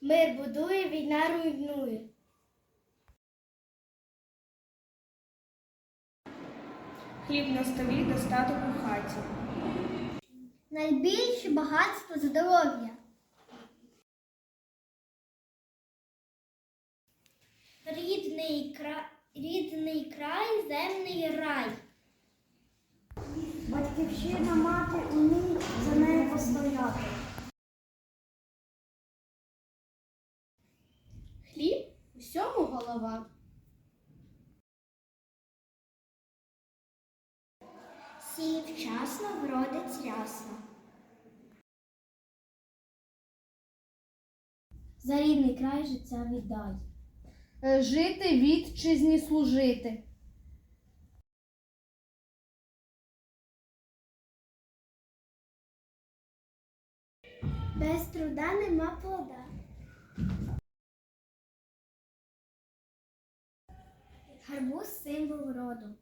Мир будує, війна руйнує. Хліб на столі, достаток у хаті. Найбільше багатство здоров'я. Рідний край, рідний край, земний рай. Батьківщина мати умій Усьому голова. Сій вчасно вродить рясно. За рідний край життя віддай. Е, Жити вітчизні служити. Без труда нема плода. Гарбуз символ роду.